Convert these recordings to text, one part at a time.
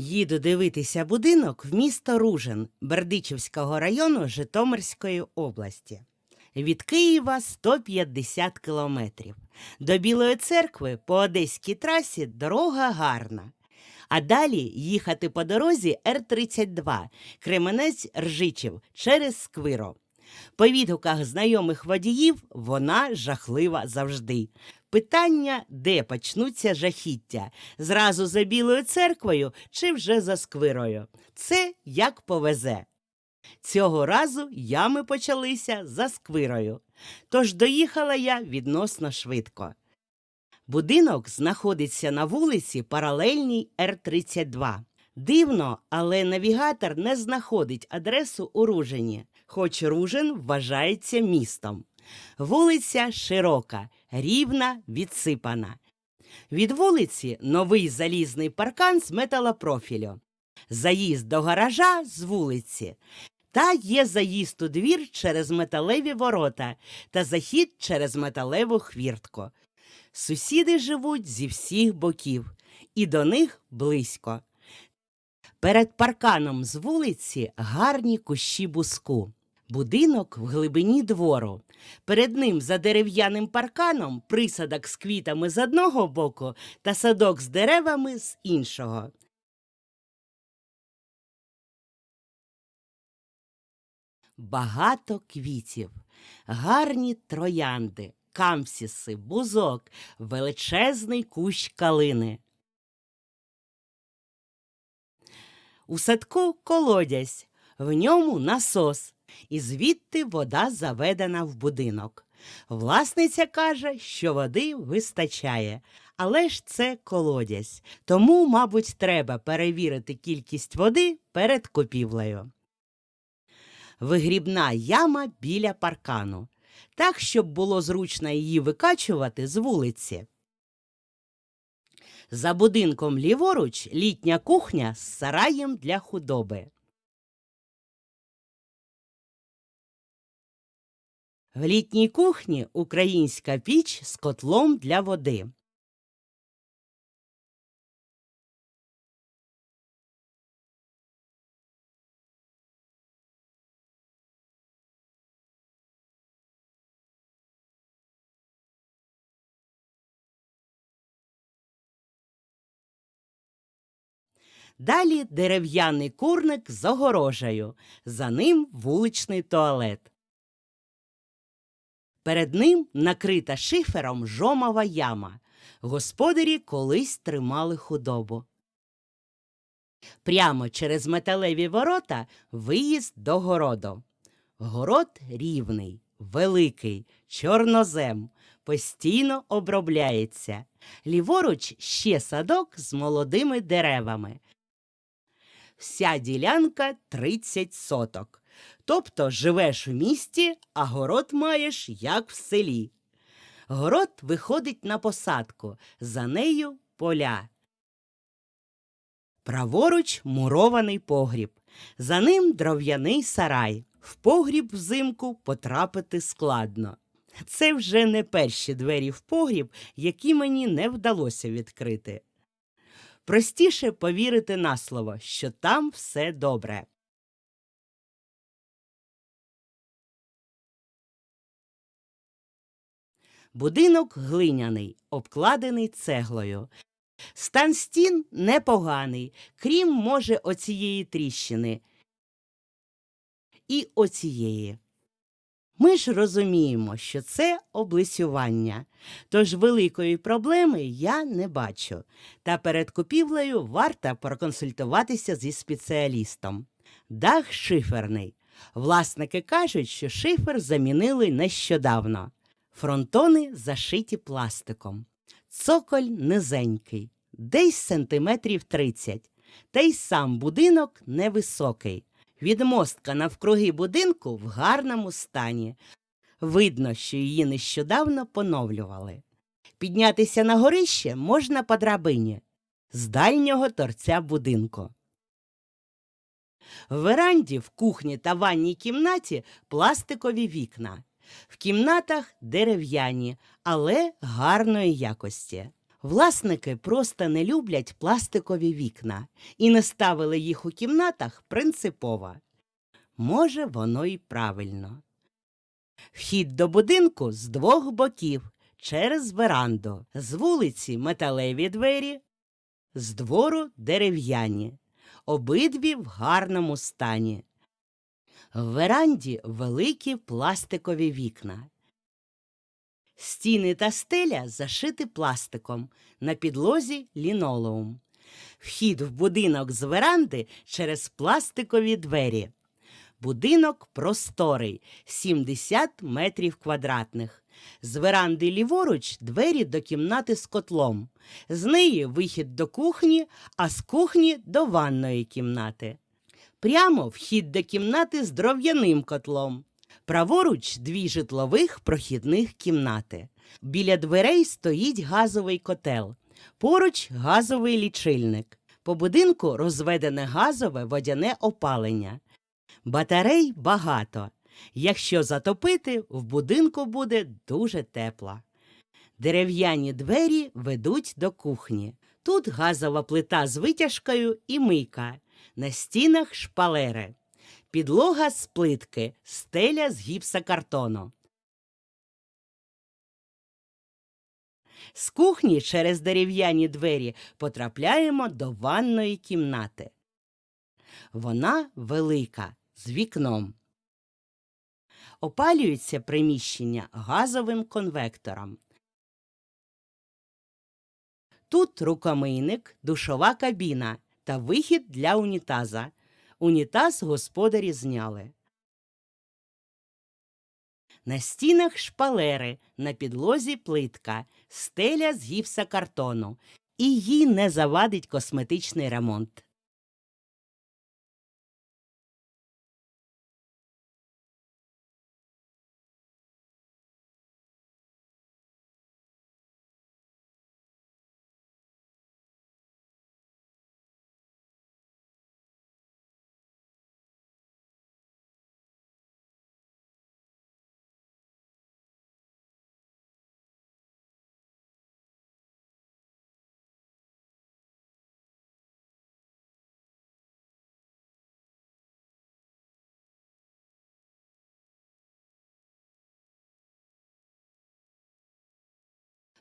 Їду дивитися будинок в місто Ружин Бердичівського району Житомирської області. Від Києва 150 кілометрів. До Білої церкви по Одеській трасі дорога гарна. А далі їхати по дорозі Р-32 Кременець Ржичів через Сквиро. По відгуках знайомих водіїв вона жахлива завжди. Питання, де почнуться жахіття зразу за Білою церквою чи вже за сквирою. Це як повезе. Цього разу ями почалися за сквирою, тож доїхала я відносно швидко. Будинок знаходиться на вулиці паралельній Р-32. Дивно, але навігатор не знаходить адресу у Ружині, хоч Ружин вважається містом. Вулиця широка, рівна, відсипана. Від вулиці новий залізний паркан з металопрофілю. Заїзд до гаража з вулиці. Та є заїзд у двір через металеві ворота та захід через металеву хвіртку. Сусіди живуть зі всіх боків, і до них близько. Перед парканом з вулиці гарні кущі буску. Будинок в глибині двору. Перед ним за дерев'яним парканом присадок з квітами з одного боку та садок з деревами з іншого. Багато квітів, гарні троянди, камсіси, бузок, величезний кущ калини. У садку колодязь, в ньому насос, і звідти вода заведена в будинок. Власниця каже, що води вистачає, але ж це колодязь, тому, мабуть, треба перевірити кількість води перед купівлею. Вигрібна яма біля паркану, так, щоб було зручно її викачувати з вулиці. За будинком ліворуч літня кухня з сараєм для худоби. В літній кухні українська піч з котлом для води. Далі дерев'яний курник з огорожею, за ним вуличний туалет. Перед ним накрита шифером жомова яма. Господарі колись тримали худобу. Прямо через металеві ворота виїзд до городу. Город рівний, великий, чорнозем, постійно обробляється. Ліворуч ще садок з молодими деревами. Вся ділянка 30 соток. Тобто живеш у місті, а город маєш як в селі. Город виходить на посадку, за нею поля. Праворуч мурований погріб, за ним дров'яний сарай. В погріб взимку потрапити складно. Це вже не перші двері в погріб, які мені не вдалося відкрити. Простіше повірити на слово, що там все добре. Будинок глиняний, обкладений цеглою. Стан стін непоганий, крім, може, оцієї тріщини. І оцієї. Ми ж розуміємо, що це облисювання, тож великої проблеми я не бачу. Та перед купівлею варто проконсультуватися зі спеціалістом. Дах шиферний. Власники кажуть, що шифер замінили нещодавно. Фронтони зашиті пластиком. Цоколь низенький, десь сантиметрів 30. Та й сам будинок невисокий. Відмостка навкруги будинку в гарному стані. Видно, що її нещодавно поновлювали. Піднятися на горище можна по драбині з дальнього торця будинку. В веранді, в кухні та ванній кімнаті пластикові вікна. В кімнатах дерев'яні, але гарної якості. Власники просто не люблять пластикові вікна і не ставили їх у кімнатах принципово. Може, воно й правильно. Вхід до будинку з двох боків через веранду, з вулиці металеві двері, з двору дерев'яні, обидві в гарному стані. В веранді великі пластикові вікна. Стіни та стеля зашиті пластиком, на підлозі лінолеум. Вхід в будинок з веранди через пластикові двері. Будинок просторий 70 метрів квадратних. З веранди ліворуч двері до кімнати з котлом. З неї вихід до кухні, а з кухні до ванної кімнати. Прямо вхід до кімнати з дров'яним котлом. Праворуч дві житлових прохідних кімнати. Біля дверей стоїть газовий котел. Поруч газовий лічильник. По будинку розведене газове водяне опалення. Батарей багато. Якщо затопити, в будинку буде дуже тепло. Дерев'яні двері ведуть до кухні. Тут газова плита з витяжкою і мийка. На стінах шпалери. Підлога з плитки, стеля з гіпсокартону. З кухні через дерев'яні двері потрапляємо до ванної кімнати. Вона велика, з вікном. Опалюється приміщення газовим конвектором. Тут рукомийник, душова кабіна та вихід для унітаза. Унітаз господарі зняли. На стінах шпалери, на підлозі плитка, стеля з гіпсокартону. І їй не завадить косметичний ремонт.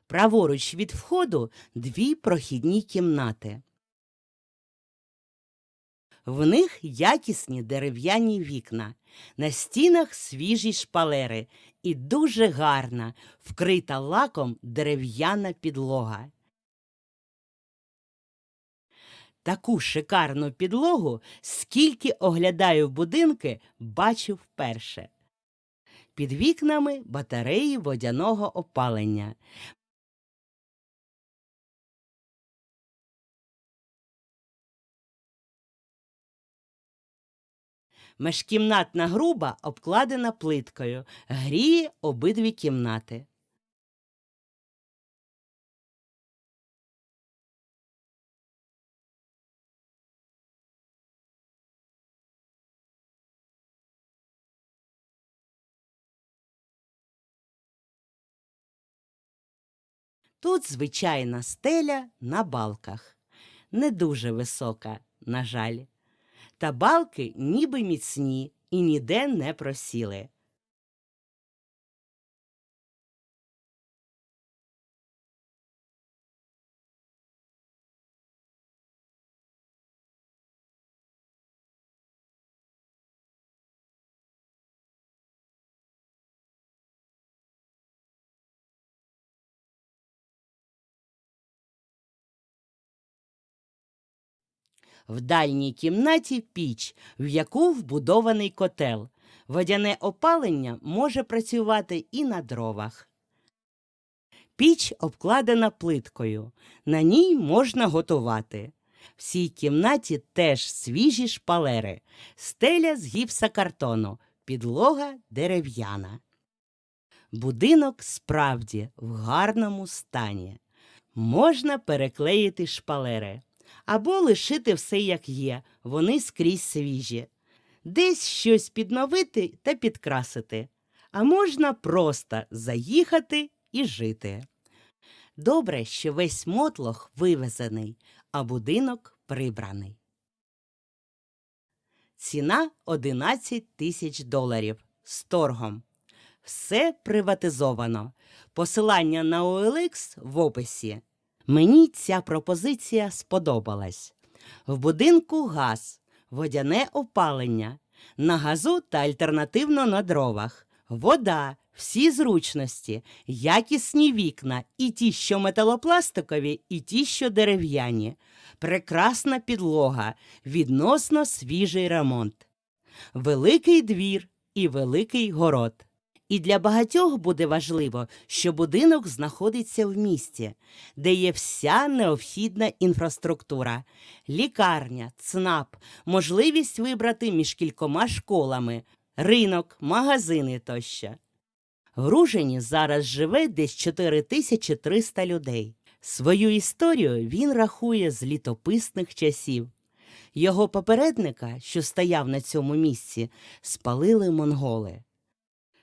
Праворуч від входу дві прохідні кімнати. В них якісні дерев'яні вікна, на стінах свіжі шпалери і дуже гарна, вкрита лаком дерев'яна підлога. Таку шикарну підлогу, скільки оглядаю будинки, бачу вперше. Під вікнами батареї водяного опалення. Межкімнатна груба обкладена плиткою, гріє обидві кімнати. Тут звичайна стеля на балках, не дуже висока, на жаль. Та балки ніби міцні і ніде не просіли. В дальній кімнаті піч, в яку вбудований котел. Водяне опалення може працювати і на дровах. Піч обкладена плиткою. На ній можна готувати. В цій кімнаті теж свіжі шпалери, стеля з гіпсокартону, підлога дерев'яна. Будинок справді в гарному стані. Можна переклеїти шпалери або лишити все як є, вони скрізь свіжі. Десь щось підновити та підкрасити, а можна просто заїхати і жити. Добре, що весь мотлох вивезений, а будинок прибраний. Ціна 11 тисяч доларів з торгом. Все приватизовано. Посилання на OLX в описі. Мені ця пропозиція сподобалась. В будинку газ, водяне опалення, на газу та альтернативно на дровах, вода, всі зручності, якісні вікна, і ті, що металопластикові, і ті, що дерев'яні, прекрасна підлога, відносно свіжий ремонт, великий двір і великий город. І для багатьох буде важливо, що будинок знаходиться в місті, де є вся необхідна інфраструктура: лікарня, ЦНАП, можливість вибрати між кількома школами, ринок, магазини тощо. В Ружені зараз живе десь 4300 людей. Свою історію він рахує з літописних часів. Його попередника, що стояв на цьому місці, спалили монголи.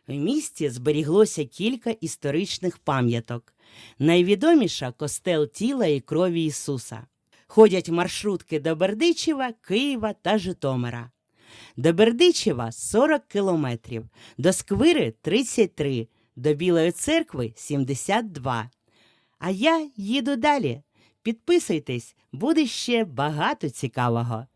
В місті зберіглося кілька історичних пам'яток. Найвідоміша костел тіла і крові Ісуса. Ходять маршрутки до Бердичева, Києва та Житомира. До Бердичева 40 кілометрів, до Сквири 33, до Білої церкви 72. А я їду далі. Підписуйтесь, буде ще багато цікавого.